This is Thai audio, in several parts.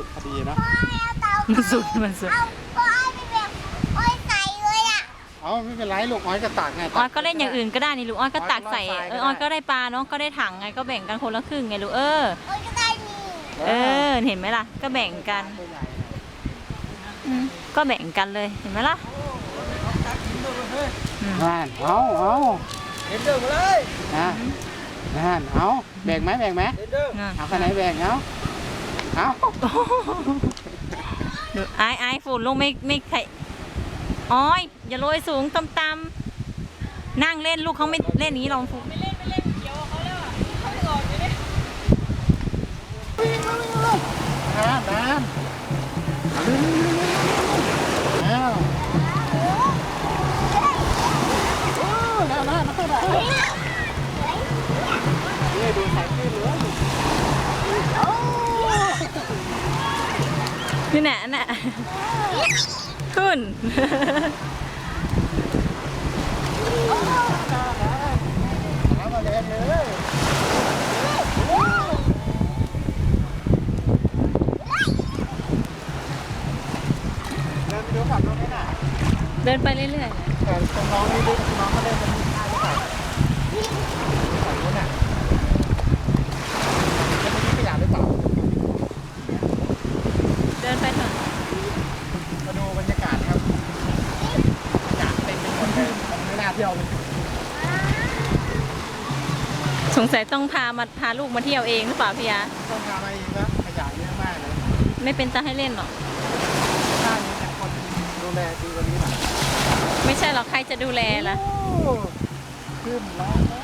สุกพอดีนะพ่อเอาเตามันสุกมันสุกเอาพ่อเอาไปแบบโอ้ยใส่เลยอะเอาไม่เป็นไรลูกอ้อยก็ตักไงออยก็เล่นอย่างอื่นก็ได้นี่ลูกออยก็ตักใส่ออยก็เอรอดทรายก็ได้อออยก็ได้ปลาเนาะก็ได้ถังไงก็แบ่งกันคนละครึ่งไงลูกเออโอ้ยก็ได้นี่เออเห็นไหมล่ะ ก็แบ่งกันตัวใหญ่อืมก็แบ่งกันเลยเห็นไหมล่ะอืมนั่นเอาเอาเห็นเดิมมาเลยนะนั่นเอาแบ่งไหมแบ่งไหมเห็นเดิมน่ะเอาขนาดแบ่งเอา เอาดูไอ้ไอ้ฝุ่นลงไม่ไม่ใครอ้อยอย่าโรยสูงต่ำๆนั่งเล่นลูกเขาไม่เล่นอย่างนี้ลองฝุ่นน้ำน้ำเอา นี่แหละน่ะขึ้นน้ำมาแรงเลยเดินไปดูฝั่งโน้นไหมน่ะเดินไปเรื่อยแต่ตรงน้องนี่ดูน้องเขาเล่นมันมีท่าหรือเปล่าฝั่งโน้นน่ะมันมีขยะหรือเปล่า ๆ เดินไปเถอะ มาดูบรรยากาศครับขยะเต็มไปหมดเลยมันไม่น่าเที่ยวเลยสงสัยต้องพามาพาลูกมาเที่ยวเองหรือเปล่าพี่ยาต้องพามาเองนะขยะเยอะมากเลยไม่เป็นตาให้เล่นหรอกถ้ามีแต่คนดูแลดีกว่านี้หน่อยไม่ใช่หรอกใครจะดูแลล่ะโอ้ขึ้นแล้วนะ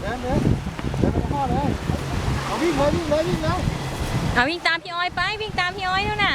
เดินเดินเดินไปพ่อเลยเอาวิ่งเลยวิ่งเลยวิ่งแล้วเอาวิ่งตามพี่อ้อยไปวิ่งตามพี่อ้อยนู่นน่ะ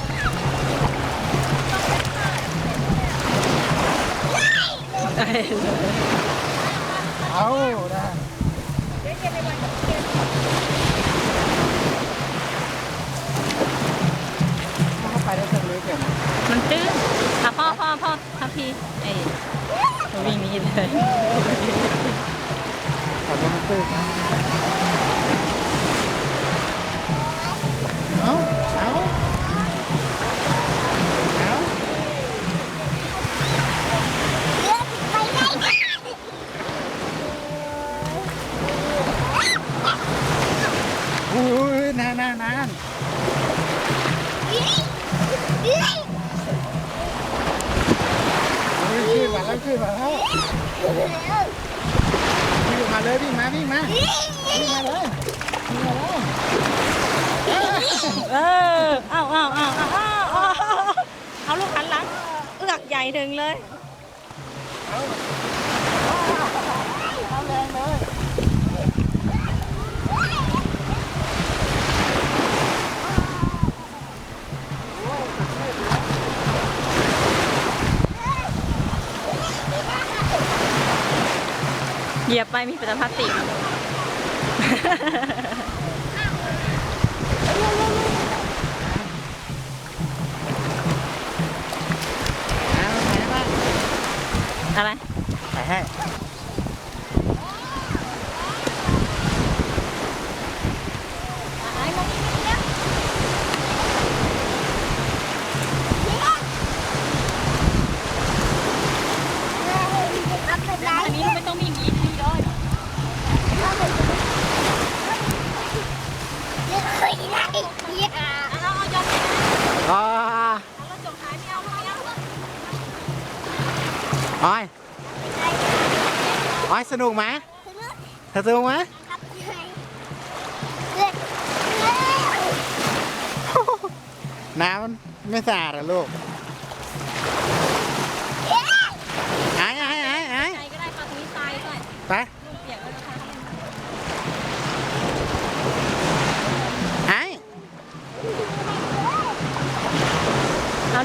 ิ่ เอาเอาเอาเอานั่นน่ะโอ้โหเอาเอาไปเดินไปเดินมามามามามาเอาไปเอาไปเอาเอาได้เข้าไปได้สักเล็กเกินมันตื้นอะพ่อพ่อพ่อพ่อพี่ไอ้วิ่งหนี้เลย ขับรถมันตื้น ขึ้นมาแล้วขึ้นมาแล้ววิ่งมาเลยวิ่งมาวิ่งมาวิ่งมาเลยวิ่งมาเลยเออเอาเอาเอาเอาเอาเอาเอาลูกหันหลังเอือกใหญ่ถึงเลย เอา เหยียบไปมีแต่พลาสติก ลือดไปได้อย่าเอาเอายอมอ๋อเราจบท้ายไม่เอาไม่เอาอ้อยออยสนุกไหมสนุกไหมครับเลือดเลือดน้ำไม่สะอาดเหรอลูก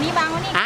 นี้บางว้นี่อ่า